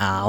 เอา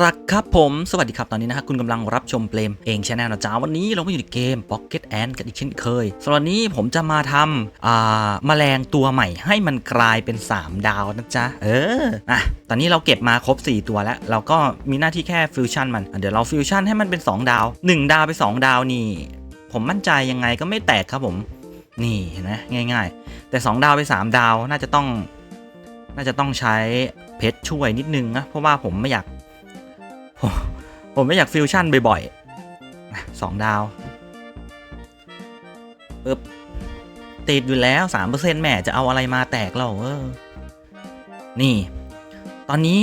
ละครับผม สวัสดีครับ ตอนนี้นะฮะคุณกำลังรับชมเปลมเองชาแนลนะจ๊ะวันนี้เราก็อยู่ในเกม Pocket Ant กันอีกเช่นเคยสำหรับนี้ผมจะมาทำอ่าแมลงตัวใหม่ให้มันกลายเป็น 3 ดาวนะจ๊ะ เอออะตอนนี้เราเก็บมาครบ 4 ตัวแล้ว เราก็มีหน้าที่แค่ฟิวชั่นมัน เดี๋ยวเราฟิวชั่นให้มันเป็น 2 ดาว 1 ดาวไป 2 ดาวนี่ ผมมั่นใจยังไงก็ไม่แตกครับผม นี่เห็นไหมง่าย ๆ แต่ 2 ดาวไป 3 ดาวน่าจะต้อง น่าจะต้องใช้ เพชรช่วยนิดนึงนะเพราะว่าผมไม่อยากผมผมไม่อยากฟิวชั่นบ่อยๆสองดาวปึ๊บติดอยู่แล้วสามเปอร์เซ็นต์แม่จะเอาอะไรมาแตกเราเออ นี่ ตอนนี้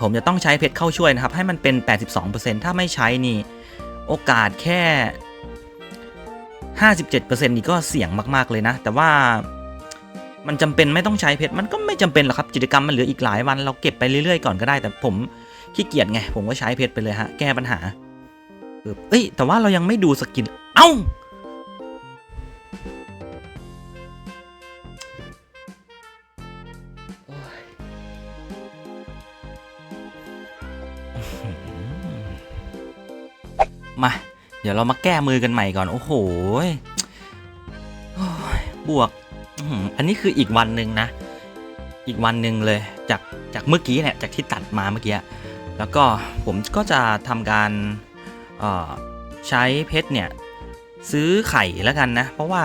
ผมจะต้องใช้เพชรเข้าช่วยนะครับ ให้มันเป็น 82%ถ้าไม่ใช้นี่ โอกาสแค่ 57%นี่ก็เสี่ยงมาก ๆ เลยนะ แต่ว่า มันจำเป็นไม่ต้องใช้เพชรมันก็ไม่จำเป็นหรอกครับกิจกรรมมันเหลืออีกหลายวันเราเก็บไปเรื่อยๆก่อนก็ได้ แต่ผมขี้เกียจไงผมก็ใช้เพชรไปเลยฮะแก้ปัญหาเอ้ยแต่ว่าเรายังไม่ดูสกินเอ้าโอ้ยมา เดี๋ยวเรามาแก้มือกันใหม่ก่อน โอ้โหบวก อันนี้คืออีกวันหนึ่งนะ อีกวันหนึ่งเลยจากจากเมื่อกี้เนี่ยจากที่ตัดมาเมื่อกี้แล้วก็ผมก็จะทำการใช้เพชรเนี่ยซื้อไข่แล้วกันนะ เพราะว่า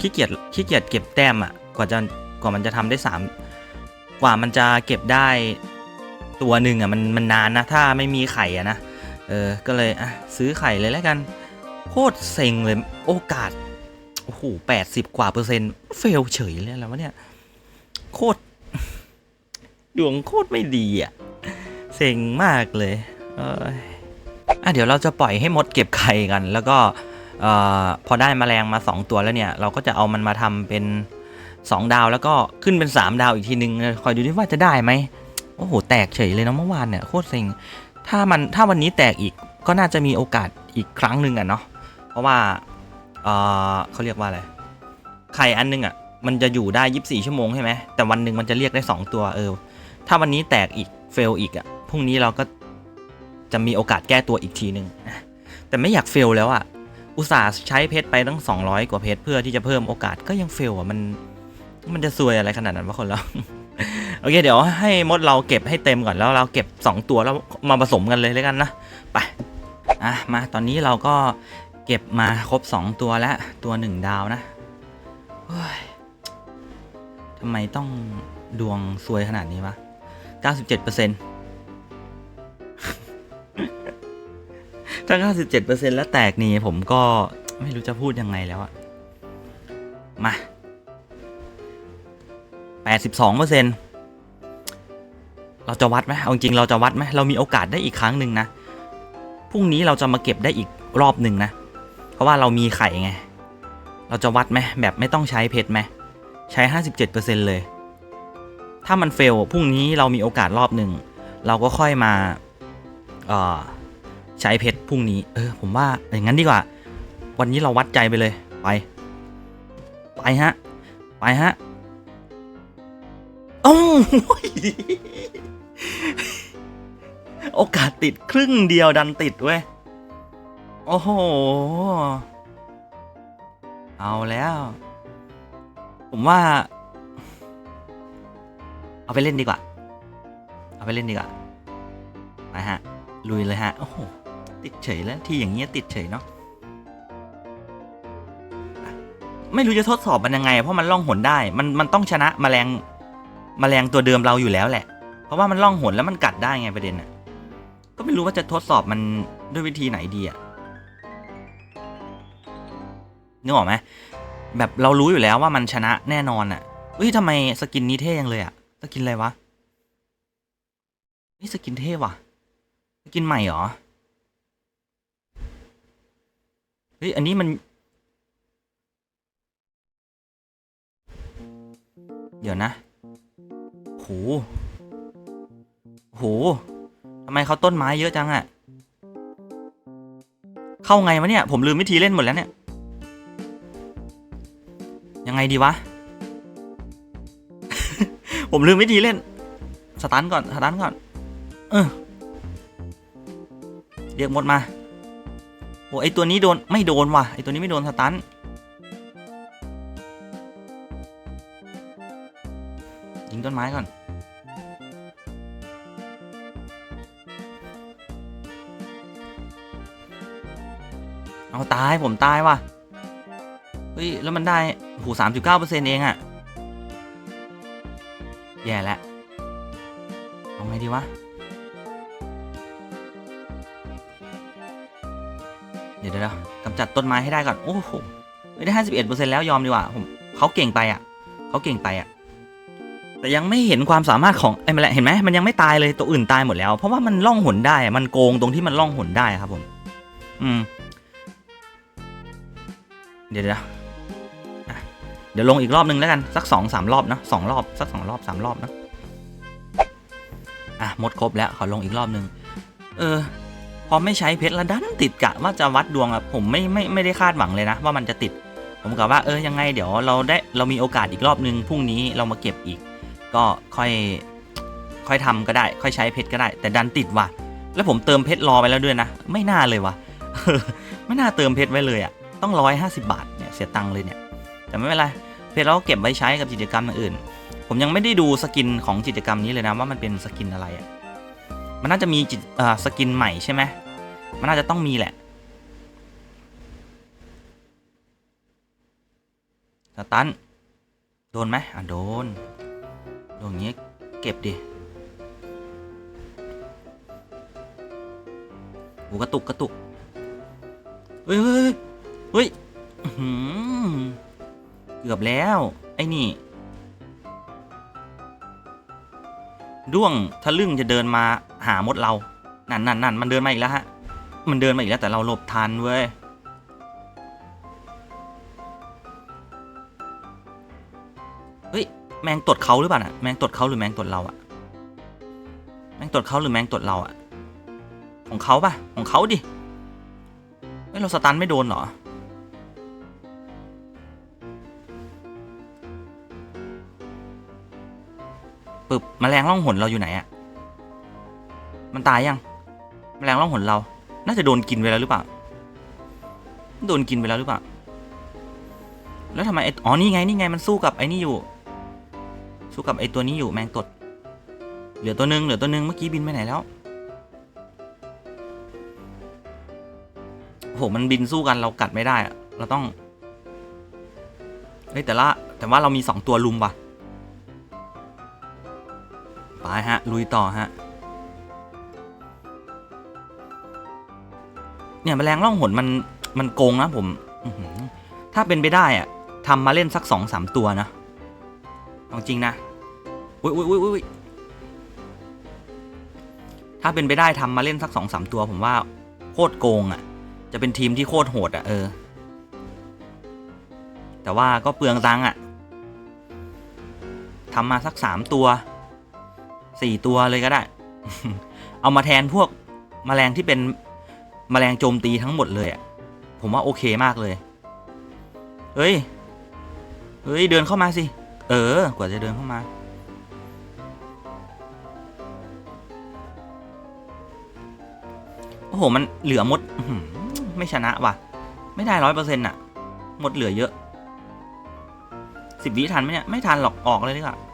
ขี้เกียจขี้เกียจเก็บแต้มอะ่ะกว่าจะกว่ามันจะทำได้สามกว่ามันจะเก็บได้ตัวหนึ่งอะ่ะมันมันนานนะ ถ้าไม่มีไข่อะนะเออก็เลยอะซื้อไข่เลยแล้วกัน โคตรเซ็งเลยโอกาส โอ้โหแปดสิบกว่าเปอร์เซ็นต์เฟลเฉยเลยแล้ววะเนี่ย โคตร ดวงโคตรไม่ดีอะ เซ็งมากเลยเอยอะเดี๋ยวเราจะปล่อยให้มดเก็บไข่กัน แล้วก็เอ่อพอได้แมลงมา 2 ตัวแล้วเนี่ย เราก็จะเอามันมาทำเป็น 2 ดาวแล้วก็ขึ้นเป็น 3 ดาวอีกทีนึง คอยดูดิว่าจะได้ไหมโอ้โห แตกเฉยเลยเนาะเมื่อวานเนี่ยโคตรเซ็งถ้ามันถ้าวันนี้แตกอีกก็น่าจะมีโอกาสอีกครั้งหนึ่งอะเนาะเพราะว่า ออเขาเรียกว่าอะไร ไข่อันนึงอะ มันจะอยู่ได้ 24 ชั่วโมงใช่ไหม แต่วันหนึ่งมันจะเรียกได้ 2 ตัวเออ ถ้าวันนี้แตกอีกเฟลอีกอะ พรุ่งนี้เราก็จะมีโอกาสแก้ตัวอีกทีหนึ่งอะแต่ไม่อยากเฟลแล้วอะ อุตส่าห์ใช้เพชรไปตั้ง 200 กว่าเพชรเพื่อที่จะเพิ่มโอกาสก็ยังเฟลอะมันมันจะซวยอะไรขนาดนั้นวะคนเราโอเคเดี๋ยวให้มดเราเก็บให้เต็มก่อนแล้วเราเก็บ 2 ตัวแล้วมาผสมกันเลยแล้วกันนะไปอะมาตอนนี้เราก็ เก็บมาครบ 2 ตัวแล้ว ตัว 1 ดาวนะทำไมต้องดวงซวยขนาดนี้วะ 97%ถ้า 97%แล้วแตกนี่ผมก็ไม่รู้จะพูดยังไงแล้วอะมา 82%เราจะวัดไหมเอาจริงเราจะวัดไหมเรามีโอกาสได้อีกครั้งหนึ่งนะ พรุ่งนี้เราจะมาเก็บได้อีกรอบหนึ่งนะ เพราะว่าเรามีไข่ไง เราจะวัดไหมแบบไม่ต้องใช้เพชรไหมใช้ 57%เลย ถ้ามันเฟลพรุ่งนี้เรามีโอกาสรอบหนึ่ง เราก็ค่อยมาเอ่อใช้เพชรพรุ่งนี้ เออ ผมว่าอย่างนั้นดีกว่า วันนี้เราวัดใจไปเลยไป ไปฮะ ไปฮะโอ้ยโอกาสติดครึ่งเดียวดันติดเว้ย โอ้โห เอาแล้ว ผมว่า เอาไปเล่นดีกว่า เอาไปเล่นดีกว่าไปฮะ ลุยเลยฮะ โอ้โห ติดเฉยแล้วที่อย่างเงี้ยติดเฉยเนาะ ไม่รู้จะทดสอบมันยังไง เพราะมันล่องหนได้ มันมันต้องชนะแมลงแมลงตัวเดิมเราอยู่แล้วแหละ เพราะว่ามันล่องหนแล้วมันกัดได้ไงประเด็นน่ะ ก็ไม่รู้ว่าจะทดสอบมันด้วยวิธีไหนดีอะ นึกออกไหมแบบเรารู้อยู่แล้วว่ามันชนะแน่นอนอะเฮ้ยทำไมสกินนี้เท่ยังเลยอะสกินอะไรวะนี่สกินเท่ว่ะสกินใหม่เหรอเฮ้ยอันนี้มัน เดี๋ยวนะโหโหทำไมเขาต้นไม้เยอะจังอะเข้าไงวะเนี่ย ผมลืมวิธีเล่นหมดแล้วเนี่ย ยังไงดีวะ ผมลืมวิธีเล่น สตันก่อน สตันก่อน เออ เรียกมดมา โอ้ไอตัวนี้โดน ไม่โดนว่ะ ไอตัวนี้ไม่โดนสตันยิงต้นไม้ก่อน เอาตายผมตายว่ะ เฮ้ย แล้วมันได้ โหสามจุดเก้าเปอร์เซ็นต์เองอะแย่แล้วเอาไงดีวะ เดี๋ยวเดี๋ยวกำจัดต้นไม้ให้ได้ก่อน โอ้โหไม่ได้ห้าสิบเอ็ดเปอร์เซ็นต์แล้วยอมดีกว่าผมเขาเก่งไปอะเขาเก่งไปอะ แต่ยังไม่เห็นความสามารถของไอ้แมลงเห็นไหมมันยังไม่ตายเลยตัวอื่นตายหมดแล้ว เพราะว่ามันล่องหนได้มันโกงตรงที่มันล่องหนได้ครับผม อืม เดี๋ยวเดี๋ยวอะ ดี๋ยวลงอีกรอบนึงแล้วกัน สักสองสามรอบนะสองรอบ สักสองรอบสามรอบนะอะหมดครบแล้วขอลงอีกรอบนึง เออ พอไม่ใช้เพชรแล้วดันติดกะว่าจะวัดดวงอะผมไม่ไม่ไม่ได้คาดหวังเลยนะ ว่ามันจะติด ผมกะว่าเออยังไงเดี๋ยวเราได้เรามีโอกาสอีกรอบนึงพรุ่งนี้เรามาเก็บอีก ก็ค่อยค่อยทำก็ได้ ค่อยใช้เพชรก็ได้ แต่ดันติดว่ะ แล้วผมเติมเพชรรอไปแล้วด้วยนะ ไม่น่าเลยว่ะไม่น่าเติมเพชรไว้เลยอะต้องร้อยห้าสิบาทเนี่ยเสียตังค์เลยเนี่ยแต่ไม่เป็นไร เพชรเราก็เก็บไว้ใช้กับกิจกรรมอื่น ผมยังไม่ได้ดูสกินของกิจกรรมนี้เลยนะว่ามันเป็นสกินอะไรอะมันน่าจะมีจิตอ่าสกินใหม่ใช่ไหมมันน่าจะต้องมีแหละสตันโดนไหมอะโดน โดนอย่างงี้เก็บดิหูกระตุกกระตุกเฮ้ยเฮ้ยเฮ้ย กือบแล้ว ไอ้นี่ ด้วงทะลึ่งจะเดินมาหามดเรา นั่นนั่นนั่นมันเดินมาอีกแล้วฮะ มันเดินมาอีกแล้วแต่เราหลบทันเว้ย เฮ้ย แมงตดเขาหรือเปล่าน่ะ แมงตดเขาหรือแมงตดเราอะแมงตดเขาหรือแมงตดเราอะของเขาปะของเขาดิเฮ้ยเราสตันไม่โดนเหรอ ปึบแมลงล่องหนเราอยู่ไหนอะมันตายยังมแมลงล่องหนเรา น่าจะโดนกินไปแล้วหรือเปล่า โดนกินไปแล้วหรือเปล่า แล้วทำไมไอ้อ๋อนี่ไงนี่ไงมันสู้กับไอ้นี่อยู่ สู้กับไอ้ตัวนี้อยู่แมงตด เหลือตัวหนึงเหลือตัวหนึงเมื่อกี้บินไปไหนแล้วโอ้โหมันบินสู้กันเรากัดไม่ได้อะเราต้องเฮ้ยแต่ละแต่ว่าเรามีสองตัวลุมว่ะ ฮะ ลุยต่อฮะ เนี่ยแมลงล่องหนมันมันโกงนะผม ถ้าเป็นไปได้อะทำมาเล่นสักสองสามตัวนะเอาจริงนะ อุ้ยอุ้ยอุ้ยอุ้ยถ้าเป็นไปได้ทำมาเล่นสักสองสามตัว ผมว่าโคตรโกงอะ่ะ จะเป็นทีมที่โคตรโหดอะ่ะเออ แต่ว่าก็เปลืองตังอะ่ะทำมาสักสามตัว สี่ตัวเลยก็ได้ เอามาแทนพวกแมลงที่เป็นแมลงโจมตีทั้งหมดเลยอะ่ะผมว่าโอเคมากเลย เฮ้ย เฮ้ย เดินเข้ามาสิ เออ กว่าจะเดินเข้ามา โอ้โห มันเหลือมด ไม่ชนะว่ะ ไม่ได้ร้อยเปอร์เซ็นต์อะหมดเหลือเยอะสิบวิทันไหมเนี่ย ไม่ทันหรอก ออกเลยดีกว่าอะ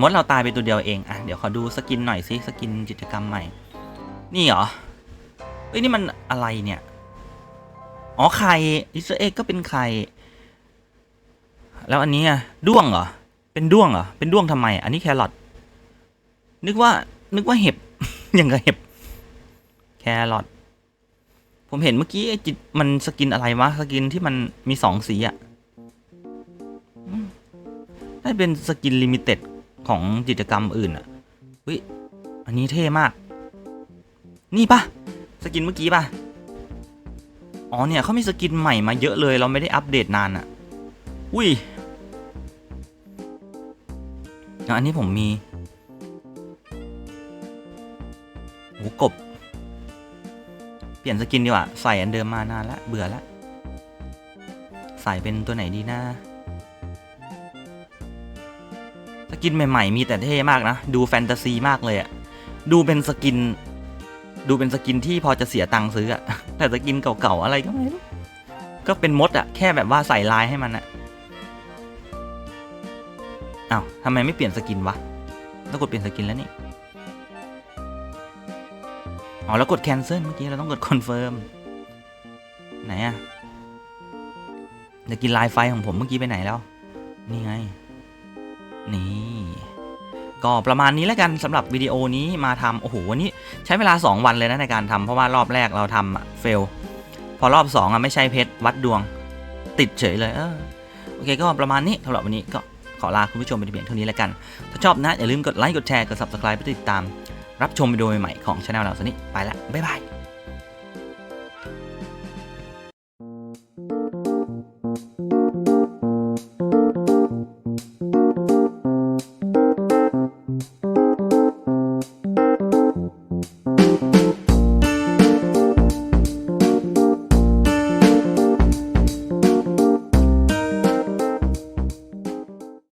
มดเราตายไปตัวเดียวเองอะเดี๋ยวขอดูสกินหน่อยสิสกินกิจกรรมใหม่ นี่เหรอเฮ้ยนี่มันอะไรเนี่ย อ๋อไข่อิสราเอลก็เป็นไข่แล้วอันนี้อะด้วงเหรอเป็นด้วงเหรอเป็นด้วงทำไม อันนี้แครอทนึกว่านึกว่าเห็บอย่างกับเห็บแครอทผมเห็นเมื่อกี้ไอ้จิตมันสกินอะไรวะสกินที่มันมีสองสีอะอืมน่าเป็นสกินลิมิเต็ด ของกิจกรรมอื่นอะเฮ้ยอันนี้เท่มาก นี่ปะสกินเมื่อกี้ปะอ๋อเนี่ยเขามีสกินใหม่มาเยอะเลย เราไม่ได้อัปเดตนานอะ่ะอุ้ยแล้วอันนี้ผมมีโอ้กบ เปลี่ยนสกินดีกว่า ใส่อันเดิมมานานละเบื่อละใส่เป็นตัวไหนดีนะ สกินใหม่ๆ มีแต่เท่มากนะ ดูแฟนตาซีมากเลยอะดูเป็นสกิน ดูเป็นสกินที่พอจะเสียตังค์ซื้ออะแต่สกินเก่าๆอะไรก็ไม่รู้ ก็เป็นมดอะแค่แบบว่าใส่ลายให้มันอะอ้าวทำไมไม่เปลี่ยนสกินวะต้องกดเปลี่ยนสกินแล้วนี่ อ๋อ แล้วกด cancel เมื่อกี้เราต้องกด confirm ไหนอะจะกินลายไฟของผมเมื่อกี้ไปไหนแล้ว นี่ไง นี่ ก็ประมาณนี้แล้วกันสำหรับวิดีโอนี้มาทำโอ้โหวันนี้ใช้เวลา 2 วันเลยนะในการทำเพราะว่ารอบแรกเราทำเฟลพอรอบ2อะไม่ใช่เพชรวัดดวงติดเฉยเลยเออโอเคก็ประมาณนี้สำหรับวันนี้ก็ขอลาคุณผู้ชมไปเพียงเท่านี้แล้วกัน ถ้าชอบนะอย่าลืมกดไลค์กดแชร์กด subscribe เพื่อติดตาม รับชมวิดีโอใหม่ๆของช anel เราสกนิดไปละบ๊ายบาย